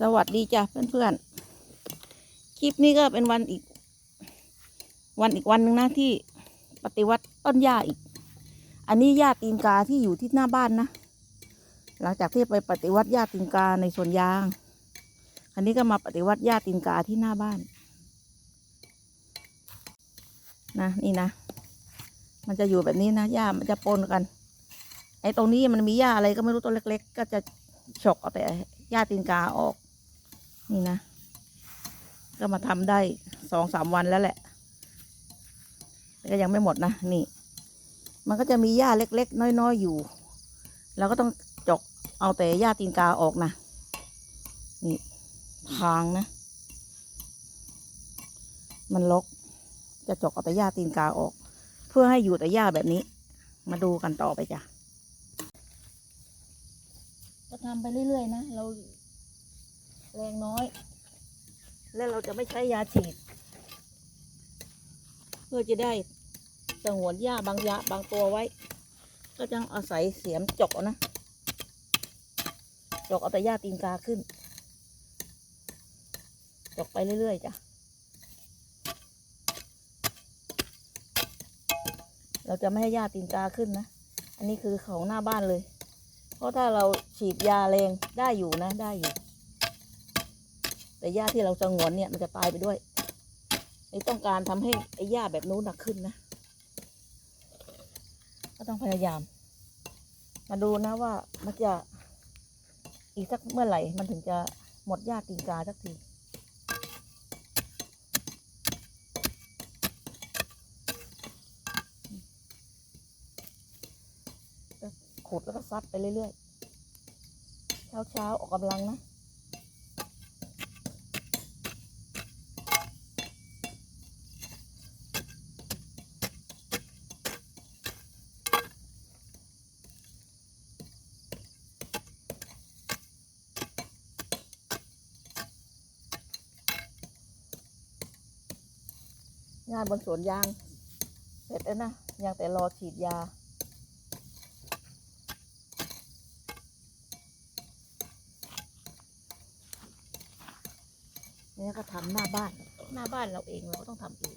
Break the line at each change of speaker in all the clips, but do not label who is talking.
สวัสดีจ้ะเพื่อนๆ คลิปนี้ก็เป็นวันอีก วันอีกวันหนึ่งนะที่ปฏิวัติต้นหญ้าอีก อันนี้หญ้าตีนกาที่อยู่ที่หน้าบ้านนะ หลังจากที่ไปปฏิวัติหญ้าตีนกาในสวนยาง อันนี้ก็มาปฏิวัติหญ้าตีนกาที่หน้าบ้าน นะนี่นะ มันจะอยู่แบบนี้นะหญ้ามันจะปนกัน ไอ้ตรงนี้มันมีหญ้าอะไรก็ไม่รู้ต้นเล็ก ๆ ก็จะฉกเอาแต่หญ้าตีนกาออก นี่นะ ก็มาทำได้สองสามวันแล้วแหละแต่ก็ยังไม่หมดนะนี่ มันก็จะมีหญ้าเล็ก ๆ น้อยๆอยู่เราก็ต้องจกเอาแต่หญ้าตีนกาออกนะนี่ทางนะ มันลกจะจกเอาแต่หญ้าตีนกาออก เพื่อให้อยู่แต่หญ้าแบบนี้ มาดูกันต่อไปจ้ะก็ทำไปเรื่อยๆนะเรา แรงน้อย และเราจะไม่ใช้ยาฉีด เพื่อจะได้สงวนหญ้าบางยาบางตัวไว้ ก็จะอาศัยเสียมจกเอานะจกเอาแต่หญ้าตีนกาขึ้นจกไปเรื่อยๆจ้ะเราจะไม่ให้หญ้าตีนกาขึ้นนะ อันนี้คือของหน้าบ้านเลย เพราะถ้าเราฉีดยาแรงได้อยู่นะได้อยู่ แต่หญ้าที่เราสงวนเนี่ยมันจะตายไปด้วยนี่ต้องการทำให้ไอ้หญ้าแบบนู้นหนักขึ้นนะ ก็ต้องพยายาม มาดูนะว่ามันจะอีกสักเมื่อไหร่ มันถึงจะหมดหญ้าตีนกาสักทีขุดแล้วก็ซัดไปเรื่อยๆ เช้าๆ ออกกำลังนะ งานบนสวนยาง เสร็จแล้วนะ ยังแต่รอฉีดยา เนี่ยก็ทำหน้าบ้าน หน้าบ้านเราเองเราก็ต้องทำเอง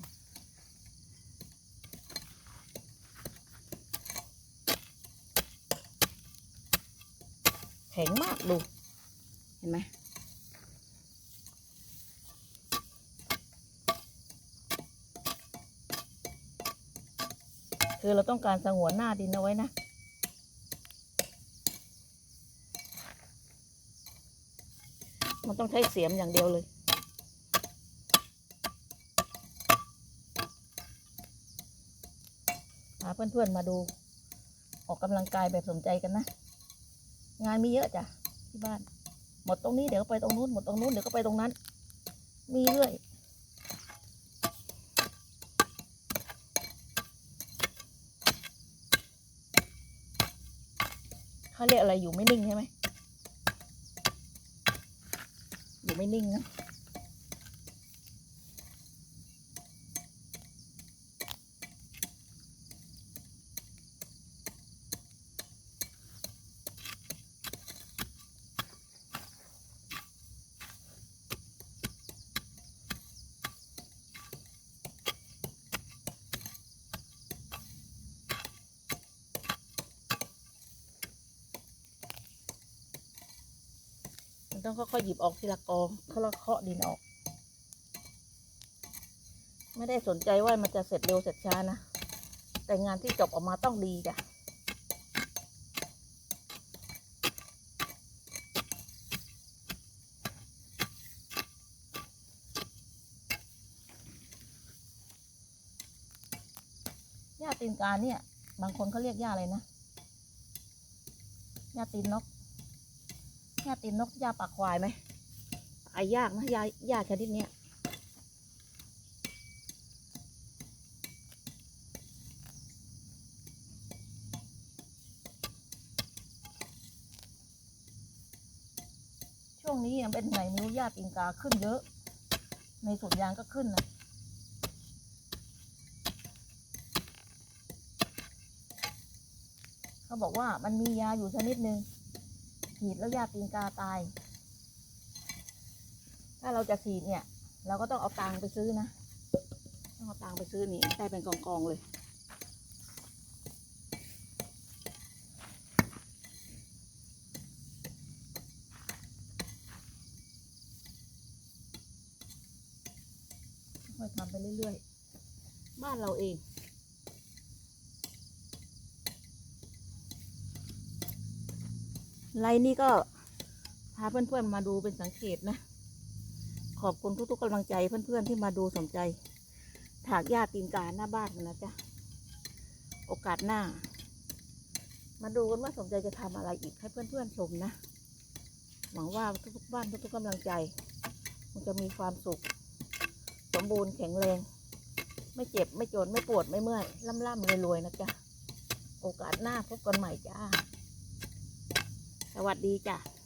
แข็งมากดู เห็นไหม คือเราต้องการสงวนหน้าดินเอาไว้นะ มันต้องใช้เสียมอย่างเดียวเลยพาเพื่อนๆมาดู ออกกำลังกายแบบสนใจกันนะ งานมีเยอะจ้ะที่บ้าน หมดตรงนี้เดี๋ยวก็ไปตรงนู้นหมดตรงนู้นเดี๋ยวก็ไปตรงนั้น มีเรื่อย เขาเรียกอะไรอยู่ไม่นิ่งใช่ไหมอยู่ไม่นิ่งนะ ต้องค่อยๆหยิบออกทีละกองเขาละเคาะดินออก ไม่ได้สนใจว่ามันจะเสร็จเร็วเสร็จช้านะ แต่งานที่จบออกมาต้องดีจ้ะหญ้าตีนกาเนี่ย บางคนเขาเรียกหญ้าอะไรนะหญ้าตีนนก หญ้าตีนนกหญ้าปากควายไหมไอ้ยากนะหญ้าหญ้าชนิดเนี้ยช่วงนี้ยังเป็นไงไม่รู้หญ้าตีนกาขึ้นเยอะ ในสวนยางก็ขึ้นนะเขาบอกว่ามันมียาอยู่ชนิดหนึ่ง ฉีดแล้วหญ้าตีนกาตาย ถ้าเราจะฉีดเนี่ย เราก็ต้องเอาตังค์ไปซื้อนะ ต้องเอาตังค์ไปซื้อนี่ได้เป็นกองๆเลย ค่อยๆทำไปเรื่อยๆ บ้านเราเอง ไลน์นี้ก็พาเพื่อนๆมาดูเป็นสังเกตนะ ขอบคุณทุกๆกำลังใจเพื่อนๆที่มาดูสนใจ ถากหญ้าตีนกาหน้าบ้านนนะจ๊ะ โอกาสหน้า มาดูกันว่าสนใจจะทำอะไรอีกให้เพื่อนๆชมนะ หวังว่าทุกๆบ้านทุกๆกำลังใจ มันจะมีความสุข สมบูรณ์แข็งแรง ไม่เจ็บไม่จนไม่ปวดไม่เมื่อยล่ำๆรวยๆนะจ๊ะ โอกาสหน้าพบกันใหม่จ้า สวัสดีจ้ะ